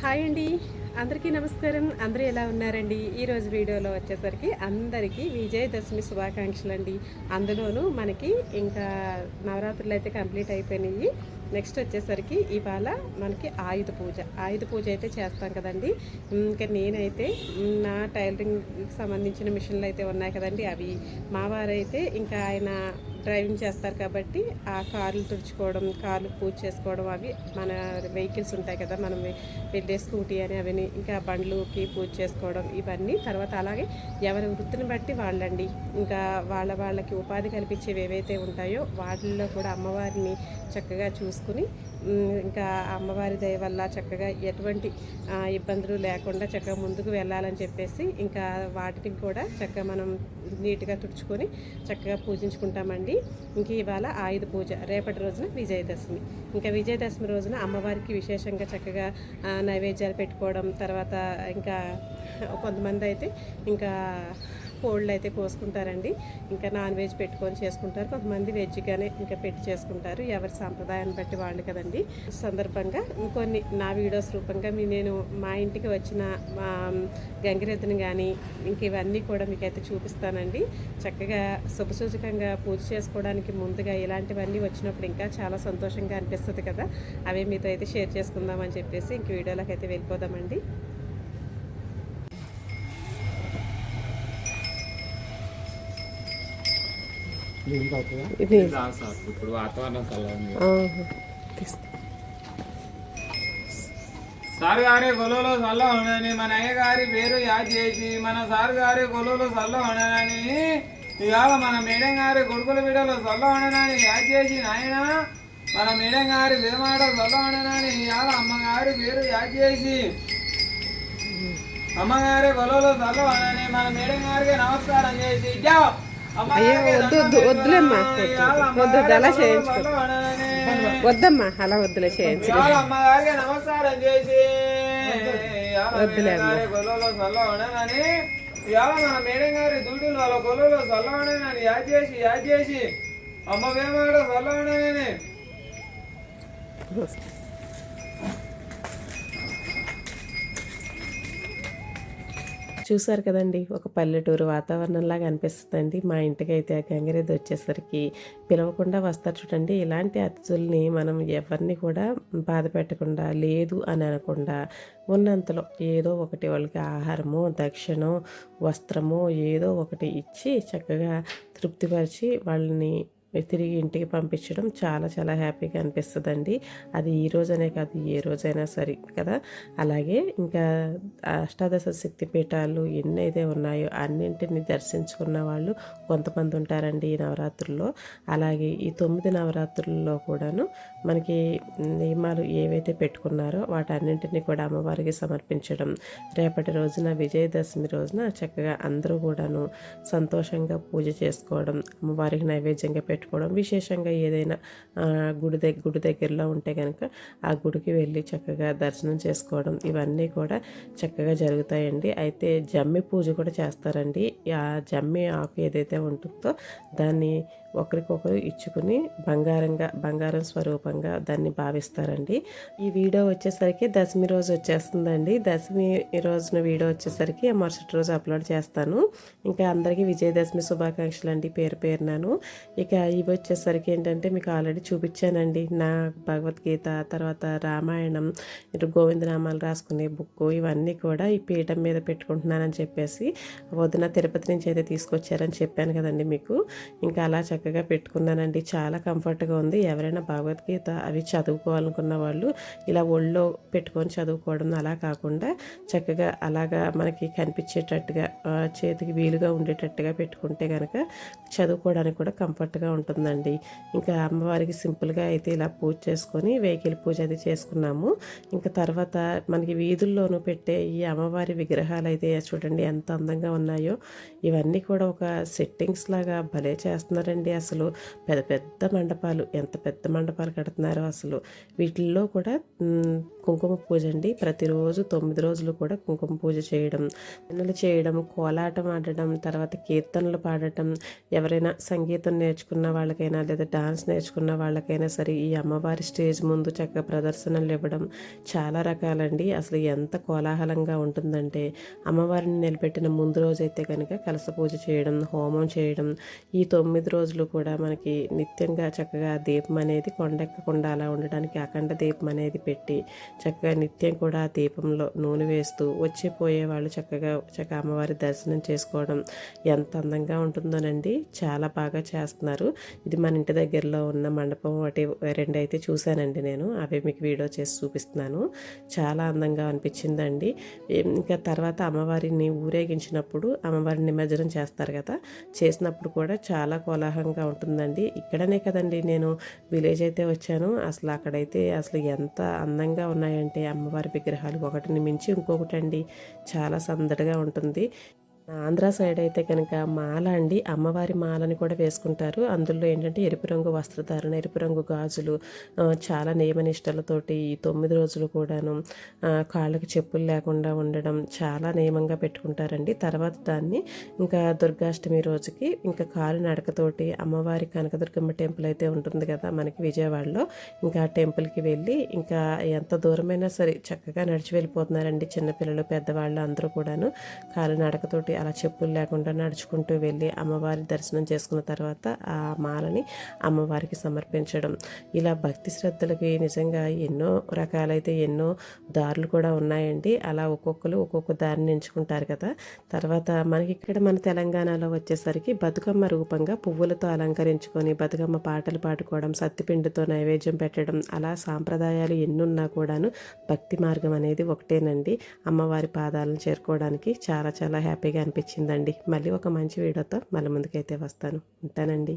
Hi అండి. అందరికీ నమస్కారం. అందరూ ఎలా ఉన్నారండి? ఈరోజు వీడియోలో వచ్చేసరికి అందరికీ విజయదశమి శుభాకాంక్షలు అండి అందులోనూ మనకి ఇంకా నవరాత్రులు అయితే కంప్లీట్ అయిపోయినాయి. నెక్స్ట్ వచ్చేసరికి ఇవాళ మనకి ఆయుధ పూజ. ఆయుధ పూజ అయితే చేస్తాం కదండి. ఇంకా నేనైతే నా టైలరింగ్కి సంబంధించిన మిషన్లు అయితే ఉన్నాయి కదండి. అవి మా వారైతే ఇంకా ఆయన డ్రైవింగ్ చేస్తారు కాబట్టి ఆ కార్లు తుడుచుకోవడం కార్లు పూజ చేసుకోవడం అవి మన వెహికల్స్ ఉంటాయి కదా మనం వెళ్ళే స్కూటీ అని అవన్నీ ఇంకా బండ్లుకి పూజ చేసుకోవడం ఇవన్నీ. తర్వాత అలాగే ఎవరి వృత్తిని బట్టి వాళ్ళండి. ఇంకా వాళ్ళ వాళ్ళకి ఉపాధి కల్పించేవి ఏవైతే ఉంటాయో వాటిల్లో కూడా అమ్మవారిని చక్కగా చూసుకుని ఇంకా అమ్మవారి దయ వల్ల చక్కగా ఎటువంటి ఇబ్బందులు లేకుండా చక్కగా ముందుకు వెళ్ళాలని చెప్పేసి ఇంకా వాటిని కూడా చక్కగా మనం నీట్గా తుడుచుకొని చక్కగా పూజించుకుంటామండి. ఇంక ఇవాళ ఆయుధ పూజ రేపటి రోజున విజయదశమి. ఇంకా విజయదశమి రోజున అమ్మవారికి విశేషంగా చక్కగా నైవేద్యాలు పెట్టుకోవడం తర్వాత ఇంకా కొంతమంది అయితే ఇంకా కోళ్ళు అయితే కోసుకుంటారండి. ఇంకా నాన్ వెజ్ పెట్టుకొని చేసుకుంటారు. కొంతమంది వెజ్గానే ఇంకా పెట్టి చేసుకుంటారు. ఎవరి సాంప్రదాయాన్ని బట్టి వాళ్ళు కదండి. సందర్భంగా ఇంకొన్ని నా వీడియోస్ రూపంగా మీ నేను మా ఇంటికి వచ్చిన మా గంగిరెద్దుని కానీ ఇంక ఇవన్నీ కూడా మీకైతే చూపిస్తానండి. చక్కగా శుభసూచకంగా పూజ చేసుకోవడానికి ముందుగా ఇలాంటివన్నీ వచ్చినప్పుడు ఇంకా చాలా సంతోషంగా అనిపిస్తుంది కదా. అవే మీతో అయితే షేర్ చేసుకుందామని చెప్పేసి ఇంక వీడియోలోకి అయితే వెళ్ళిపోదామండి. ఇది. సార్ ఇప్పుడు వాతావరణం గారి గొలలో చల్ల ఉండని మన అయ్య గారి పేరు యాద్ చేసి మన సార్ గారి గొలలో చల్ల ఉండనని ఇవాళ మన మేడం గారి కొడుకుల బిడ్డలో చల్ల ఉండనని యాద్ చేసి నాయన మన మేడం గారి విరమాట చల్ల ఉండనని ఇవాళ అమ్మగారి పేరు యాద్ చేసి అమ్మగారి గొలలో చల్ల ఉండని మన మేడం గారికి నమస్కారం చేసి అయ్యో, వద్దు, వద్దు, వద్దులేమ్మా, వద్దు. వద్దు, అలా చేయించుకో. వద్దమ్మా అలా వద్దులే చేయించు నమస్కారం చేసి ఇవాళ మన మేడం గారి వాళ్ళ గొల్లలో చేసి చేసి అమ్మ వేమాడ చల్ల చూసారు కదండి ఒక పల్లెటూరు వాతావరణంలాగా అనిపిస్తుందండి. మా ఇంటికి అయితే ఆ వచ్చేసరికి పిలవకుండా వస్తారు చూడండి. ఇలాంటి అతిథుల్ని మనం ఎవరిని కూడా బాధ పెట్టకుండా లేదు అని అనకుండా ఉన్నంతలో ఏదో ఒకటి వాళ్ళకి ఆహారము దక్షిణో వస్త్రమో ఏదో ఒకటి ఇచ్చి చక్కగా తృప్తిపరిచి వాళ్ళని తిరిగి ఇంటికి పంపించడం చాలా చాలా హ్యాపీగా అనిపిస్తుందండి. అది ఈ రోజనే కాదు ఏ రోజైనా సరే కదా. అలాగే ఇంకా అష్టాదశ శక్తి పీఠాలు ఎన్నైతే ఉన్నాయో అన్నింటిని దర్శించుకున్న వాళ్ళు కొంతమంది ఉంటారండి ఈ నవరాత్రుల్లో. అలాగే ఈ తొమ్మిది నవరాత్రుల్లో కూడాను మనకి నియమాలు ఏవైతే పెట్టుకున్నారో వాటన్నింటినీ కూడా అమ్మవారికి సమర్పించడం. రేపటి రోజున విజయదశమి రోజున చక్కగా అందరూ కూడాను సంతోషంగా పూజ చేసుకోవడం అమ్మవారికి నైవేద్యంగా పెట్టుకోవడం విశేషంగా ఏదైనా గుడి దగ్గర గుడి దగ్గరలో ఉంటే కనుక ఆ గుడికి వెళ్ళి చక్కగా దర్శనం చేసుకోవడం ఇవన్నీ కూడా చక్కగా జరుగుతాయండి. అయితే జమ్మి పూజ కూడా చేస్తారండి. ఆ జమ్మి ఆకు ఏదైతే ఉంటుందో దాన్ని ఒకరికొకరు ఇచ్చుకుని బంగారంగా బంగారం స్వరూపంగా దాన్ని భావిస్తారండి. ఈ వీడియో వచ్చేసరికి దశమి రోజు వచ్చేస్తుందండి. దశమి రోజున వీడియో వచ్చేసరికి మరుసటి రోజు అప్లోడ్ చేస్తాను. ఇంకా అందరికీ విజయదశమి శుభాకాంక్షలు అండి పేరు పేరునాను. ఇక ఇవి వచ్చేసరికి ఏంటంటే మీకు ఆల్రెడీ చూపించానండి. నా భగవద్గీత తర్వాత రామాయణం ఇటు గోవిందనామాలు రాసుకునే బుక్ ఇవన్నీ కూడా ఈ పీఠం మీద పెట్టుకుంటున్నానని చెప్పేసి వదిన తిరుపతి నుంచి అయితే తీసుకొచ్చారని చెప్పాను కదండి మీకు. ఇంకా అలా చక్కగా పెట్టుకున్నానండి. చాలా కంఫర్ట్గా ఉంది. ఎవరైనా భగవద్గీత అవి చదువుకోవాలనుకున్న వాళ్ళు ఇలా ఒళ్ళో పెట్టుకొని చదువుకోవడం అలా కాకుండా చక్కగా అలాగా మనకి కనిపించేటట్టుగా చేతికి వీలుగా ఉండేటట్టుగా పెట్టుకుంటే కనుక చదువుకోవడానికి కూడా కంఫర్ట్గా ఉంటుందండి. ఇంకా అమ్మవారికి సింపుల్గా అయితే ఇలా పూజ చేసుకొని వెహికల్ పూజ అది చేసుకున్నాము. ఇంకా తర్వాత మనకి వీధుల్లోనూ పెట్టే ఈ అమ్మవారి విగ్రహాలు అయితే చూడండి ఎంత అందంగా ఉన్నాయో. ఇవన్నీ కూడా ఒక సెట్టింగ్స్ లాగా భలే చేస్తున్నారండి అసలు. పెద్ద పెద్ద మండపాలు ఎంత పెద్ద మండపాలు కడుతున్నారో అసలు. వీటిల్లో కూడా కుంకుమ పూజ అండి. ప్రతిరోజు తొమ్మిది రోజులు కూడా కుంకుమ పూజ చేయడం పనులు చేయడం కోలాటం ఆడడం తర్వాత కీర్తనలు పాడటం ఎవరైనా సంగీతం నేర్చుకున్న నేర్చుకున్న వాళ్ళకైనా లేదా డాన్స్ నేర్చుకున్న వాళ్ళకైనా సరే ఈ అమ్మవారి స్టేజ్ ముందు చక్కగా ప్రదర్శనలు ఇవ్వడం చాలా రకాలండి. అసలు ఎంత కోలాహలంగా ఉంటుందంటే అమ్మవారిని నిలబెట్టిన ముందు రోజైతే కనుక కలస పూజ చేయడం హోమం చేయడం ఈ తొమ్మిది రోజులు కూడా మనకి నిత్యంగా చక్కగా దీపం అనేది కొండెక్కకుండా అలా ఉండడానికి అఖండ దీపం అనేది పెట్టి చక్కగా నిత్యం కూడా ఆ దీపంలో నూనె వేస్తూ వచ్చి పోయే వాళ్ళు చక్కగా చక్కగా అమ్మవారి దర్శనం చేసుకోవడం ఎంత అందంగా ఉంటుందోనండి. చాలా బాగా చేస్తున్నారు. ఇది మన ఇంటి దగ్గరలో ఉన్న మండపం ఒకటి రెండు అయితే చూశానండి నేను. అవి మీకు వీడియో చేసి చూపిస్తున్నాను. చాలా అందంగా అనిపించిందండి. ఇంకా తర్వాత అమ్మవారిని ఊరేగించినప్పుడు అమ్మవారిని నిమజ్జనం చేస్తారు కదా చేసినప్పుడు కూడా చాలా కోలాహలంగా ఉంటుందండి. ఇక్కడనే కదండి నేను విలేజ్ అయితే వచ్చాను. అసలు అక్కడైతే అసలు ఎంత అందంగా ఉన్నాయంటే అమ్మవారి విగ్రహాలు ఒకటిని మించి ఇంకొకటి అండి చాలా సందడిగా ఉంటుంది. ఆంధ్ర సైడ్ అయితే కనుక మాల అండి. అమ్మవారి మాలని కూడా వేసుకుంటారు. అందులో ఏంటంటే ఎరుపు రంగు వస్త్రధారణ ఎరుపు రంగు గాజులు చాలా నియమనిష్టలతోటి ఈ తొమ్మిది రోజులు కూడాను కాళ్ళకి చెప్పులు లేకుండా ఉండడం చాలా నియమంగా పెట్టుకుంటారండి. తర్వాత దాన్ని ఇంకా దుర్గాష్టమి రోజుకి ఇంకా కాలు నడకతోటి అమ్మవారి కనకదుర్గమ్మ టెంపుల్ అయితే ఉంటుంది కదా మనకి విజయవాడలో. ఇంకా ఆ టెంపుల్కి వెళ్ళి ఇంకా ఎంత దూరమైనా సరే చక్కగా నడిచి వెళ్ళిపోతున్నారండి చిన్నపిల్లలు పెద్దవాళ్ళు అందరూ కూడాను. కాలు నడకతోటి అలా చెప్పులు లేకుండా నడుచుకుంటూ వెళ్ళి అమ్మవారి దర్శనం చేసుకున్న తర్వాత ఆ మాలని అమ్మవారికి సమర్పించడం. ఇలా భక్తి శ్రద్ధలకి నిజంగా ఎన్నో రకాలైతే ఎన్నో దారులు కూడా ఉన్నాయండి. అలా ఒక్కొక్కరు ఒక్కొక్క దారిని ఎంచుకుంటారు కదా. తర్వాత మనకి ఇక్కడ మన తెలంగాణలో వచ్చేసరికి బతుకమ్మ రూపంగా పువ్వులతో అలంకరించుకొని బతుకమ్మ పాటలు పాడుకోవడం సత్తిపిండితో నైవేద్యం పెట్టడం అలా సాంప్రదాయాలు ఎన్నున్నా కూడాను భక్తి మార్గం అనేది ఒకటేనండి. అమ్మవారి పాదాలను చేరుకోవడానికి చాలా చాలా హ్యాపీగా అనిపించిందండి. మళ్ళీ ఒక మంచి వీడియోతో మళ్ళీ ముందుకైతే వస్తాను. ఉంటానండి.